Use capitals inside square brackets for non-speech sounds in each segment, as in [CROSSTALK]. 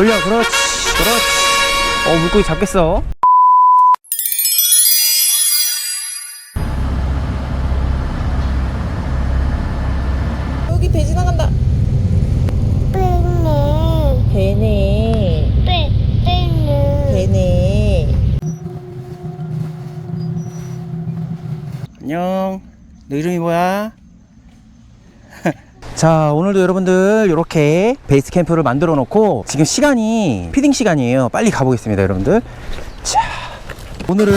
돌려 그렇지 그렇지 어 물고기 잡겠어 여기 배 지나간다. 빼네 배네. 빼 빼네 배네. 안녕 너 이름이 뭐야? 자 오늘도 여러분들 이렇게 베이스 캠프를 만들어 놓고 지금 시간이 피딩 시간이에요. 빨리 가보겠습니다 여러분들. 자 오늘은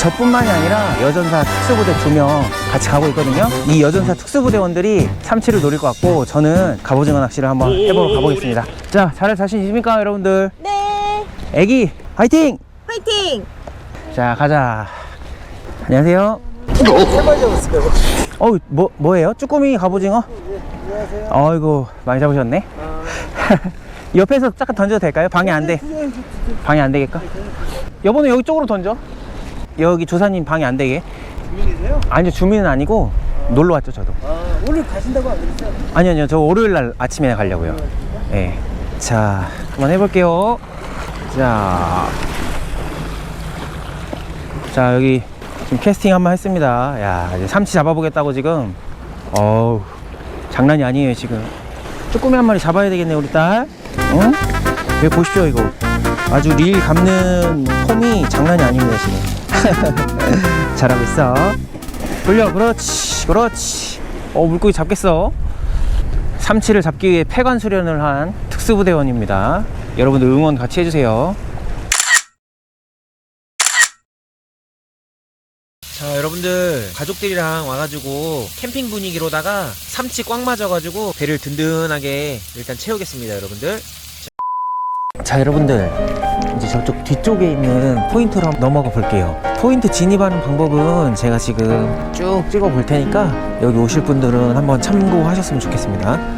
저뿐만이 아니라 여전사 특수부대 두 명 같이 가고 있거든요. 이 여전사 특수부대원들이 삼치를 노릴 것 같고 저는 갑오징어 낚시를 한번 해보러 가보겠습니다. 자 잘할 자신 있습니까 여러분들? 네. 애기 화이팅! 화이팅. 자 가자. 안녕하세요. 어, 뭐, 뭐예요? 쭈꾸미 갑오징어? 안녕하세요. 어이구, 많이 잡으셨네. [LAUGHS] 옆에서 잠깐 던져도 될까요? 방해 안 돼. 방해 안 되겠까? 여보는 여기 쪽으로 던져. 여기 조사님 방해 안 되게. 주민이세요? 아니요, 주민은 아니고 놀러 왔죠, 저도. 아, 오늘 가신다고 안 그랬어요? 아니요, 아니요, 저 월요일 날 아침에 가려고요. 예. 자, 한번 해볼게요. 자. 자, 여기 지금 캐스팅 한번 했습니다. 야, 이제 삼치 잡아보겠다고 지금. 어우, 장난이 아니에요, 지금. 쭈꾸미 한 마리 잡아야 되겠네, 우리 딸. 응? 여기 보십시오, 이거. 아주 릴 감는 폼이 장난이 아닙니다, 지금. [LAUGHS] 잘하고 있어. 돌려, 그렇지, 그렇지. 어, 물고기 잡겠어. 삼치를 잡기 위해 폐관 수련을 한 특수부대원입니다. 여러분들 응원 같이 해주세요. 자, 여러분들 가족들이랑 와가지고 캠핑 분위기로다가 삼치 꽉 맞아가지고 배를 든든하게 일단 채우겠습니다, 여러분들. 자, 여러분들 이제 저쪽 뒤쪽에 있는 포인트로 넘어가 볼게요. 포인트 진입하는 방법은 제가 지금 쭉 찍어 볼 테니까 여기 오실 분들은 한번 참고하셨으면 좋겠습니다.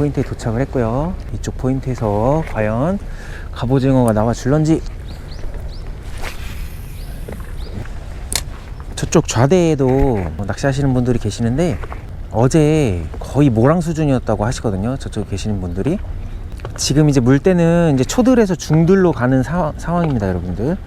포인트에 도착을 했고요. 이쪽 포인트에서 과연 갑오징어가 나와 줄런지 저쪽 좌대에도 뭐 낚시하시는 분들이 계시는데 어제 거의 모랑 수준이었다고 하시거든요. 저쪽에 계시는 분들이 지금 이제 물때는 이제 초들에서 중들로 가는 사, 상황입니다, 여러분들.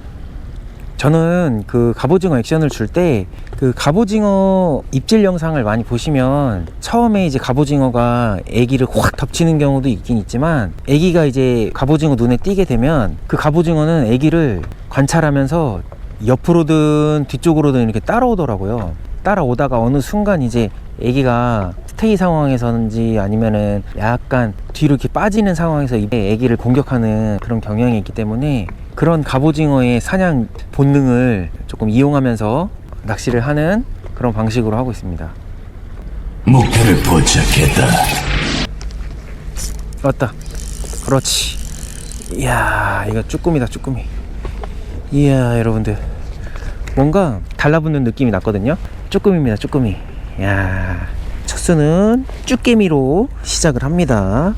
저는 그 갑오징어 액션을 줄 때 그 갑오징어 입질 영상을 많이 보시면 처음에 이제 갑오징어가 애기를 확 덮치는 경우도 있긴 있지만 애기가 이제 갑오징어 눈에 띄게 되면 그 갑오징어는 애기를 관찰하면서 옆으로든 뒤쪽으로든 이렇게 따라오더라고요. 따라오다가 어느 순간 이제 애기가 스테이 상황에서는지 아니면은 약간 뒤로 이렇게 빠지는 상황에서 이 애기를 공격하는 그런 경향이 있기 때문에 그런 갑오징어의 사냥 본능을 조금 이용하면서 낚시를 하는 그런 방식으로 하고 있습니다. 목표를 포착했다. 왔다. 그렇지. 이야, 이거 쭈꾸미다, 쭈꾸미. 이야, 여러분들. 뭔가 달라붙는 느낌이 났거든요. 쭈꾸미입니다, 쭈꾸미. 이야, 첫 수는 쭈꾸미로 시작을 합니다.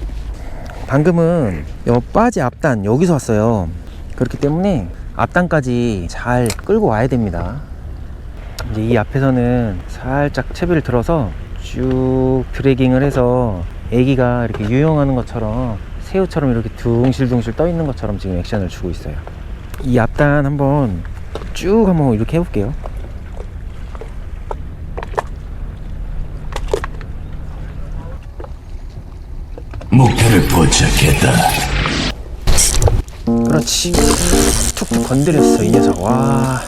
방금은 요 빠지 앞단 여기서 왔어요. 그렇기 때문에 앞단까지 잘 끌고 와야 됩니다. 이제 이 앞에서는 살짝 채비를 들어서 쭉 드래깅을 해서 애기가 이렇게 유영하는 것처럼 새우처럼 이렇게 둥실둥실 떠 있는 것처럼 지금 액션을 주고 있어요. 이 앞단 한번 쭉 한번 이렇게 해볼게요. 목표를 포착했다. 그렇지. 툭툭 건드렸어 이 녀석. 와.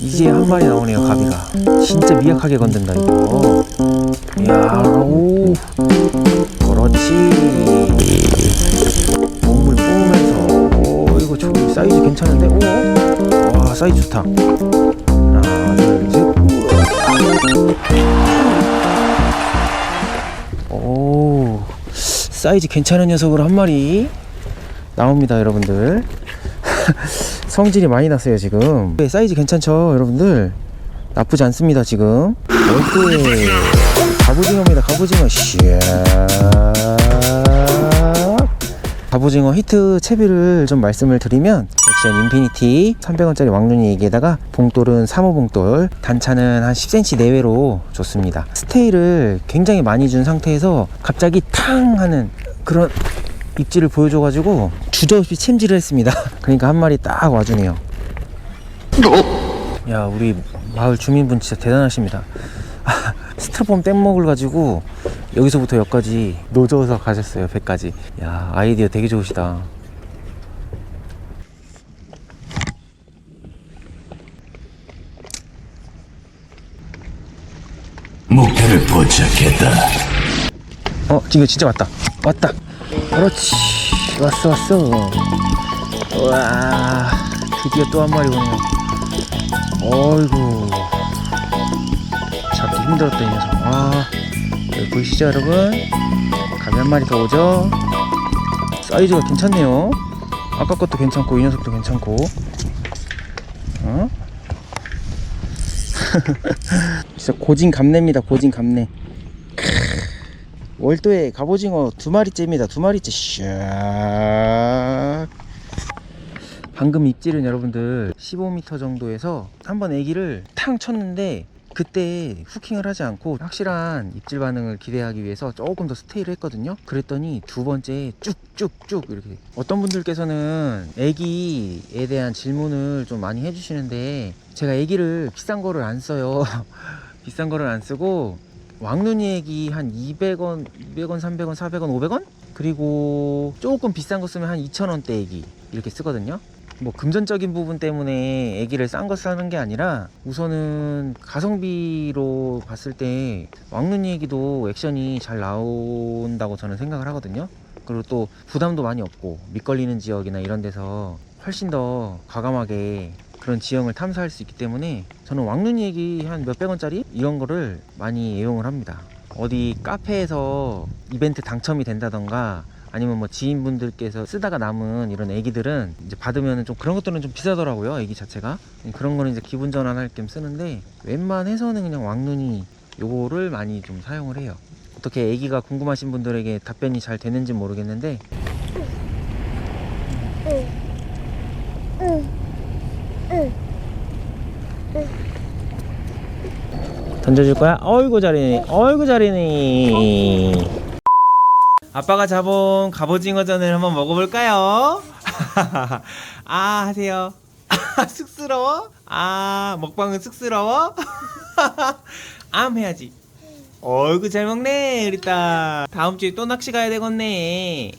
이제 한 마리 나오네요 가비가. 진짜 미약하게 건든다 이거. 이야 오. 그렇지. 몸을 뿜으면서. 오 이거 저기 사이즈 괜찮은데? 오 와 사이즈 좋다. 하나 둘셋오. 사이즈 괜찮은 녀석으로 한 마리. 나옵니다 여러분들. [LAUGHS] 성질이 많이 났어요 지금. 네, 사이즈 괜찮죠 여러분들? 나쁘지 않습니다 지금. 얼굴 갑오징어입니다 갑오징어. 샤 갑오징어 히트 채비를 좀 말씀을 드리면 액션 인피니티 300원짜리 왕눈이 얘기에다가 봉돌은 3호 봉돌 단차는 한 10cm 내외로 줬습니다. 스테이를 굉장히 많이 준 상태에서 갑자기 탕 하는 그런 입질을 보여줘가지고 주저없이 챔질을 했습니다. [LAUGHS] 그러니까 한 마리 딱 와주네요. 야 우리 마을 주민분 진짜 대단하십니다. 아, 스티로폼 뗏목을 가지고 여기서부터 여기까지 노져서 가셨어요 배까지. 야 아이디어 되게 좋으시다. 목표를 포착했다. 어 지금 진짜 왔다. 왔다. 그렇지 왔어 왔어. 와 드디어 또 한 마리 오네요. 어이구. 잡기 힘들었다 이 녀석. 아 여기 보이시죠 여러분? 감이 한 마리 더 오죠? 사이즈가 괜찮네요. 아까 것도 괜찮고 이 녀석도 괜찮고. 어? [LAUGHS] 진짜 고진 감내입니다 고진 감내 월도에 갑오징어 두 마리째입니다. 두 마리째 샥. 방금 입질은 여러분들 15m 정도에서 한번 애기를 탕 쳤는데 그때 후킹을 하지 않고 확실한 입질 반응을 기대하기 위해서 조금 더 스테이를 했거든요. 그랬더니 두 번째 쭉쭉쭉 이렇게 어떤 분들께서는 애기에 대한 질문을 좀 많이 해주시는데 제가 애기를 비싼 거를 안 써요. [LAUGHS] 비싼 거를 안 쓰고 왕눈이 애기 한 200원, 200원, 300원, 400원, 500원? 그리고 조금 비싼 거 쓰면 한 2,000원대 애기 이렇게 쓰거든요. 뭐 금전적인 부분 때문에 애기를 싼거 쓰는 게 아니라 우선은 가성비로 봤을 때 왕눈이 애기도 액션이 잘 나온다고 저는 생각을 하거든요. 그리고 또 부담도 많이 없고 밑걸리는 지역이나 이런 데서 훨씬 더 과감하게 그런 지형을 탐사할 수 있기 때문에 저는 왕눈이 얘기 한 몇백 원짜리 이런 거를 많이 애용을 합니다. 어디 카페에서 이벤트 당첨이 된다던가 아니면 뭐 지인분들께서 쓰다가 남은 이런 애기들은 이제 받으면 좀 그런 것들은 좀 비싸더라고요. 애기 자체가 그런 거는 이제 기분 전환할 겸 쓰는데 웬만해서는 그냥 왕눈이 요거를 많이 좀 사용을 해요. 어떻게 애기가 궁금하신 분들에게 답변이 잘 되는지 모르겠는데 던져줄 거야? 어이구 잘해네 어이구 잘해네 아빠가 잡은 갑오징어전을 한번 먹어볼까요? [LAUGHS] 아 하세요 아 [LAUGHS] 쑥스러워? 아 먹방은 쑥스러워? [LAUGHS] 암 해야지 어이구 잘 먹네 우리 딸 다음 주에 또 낚시 가야 되겠네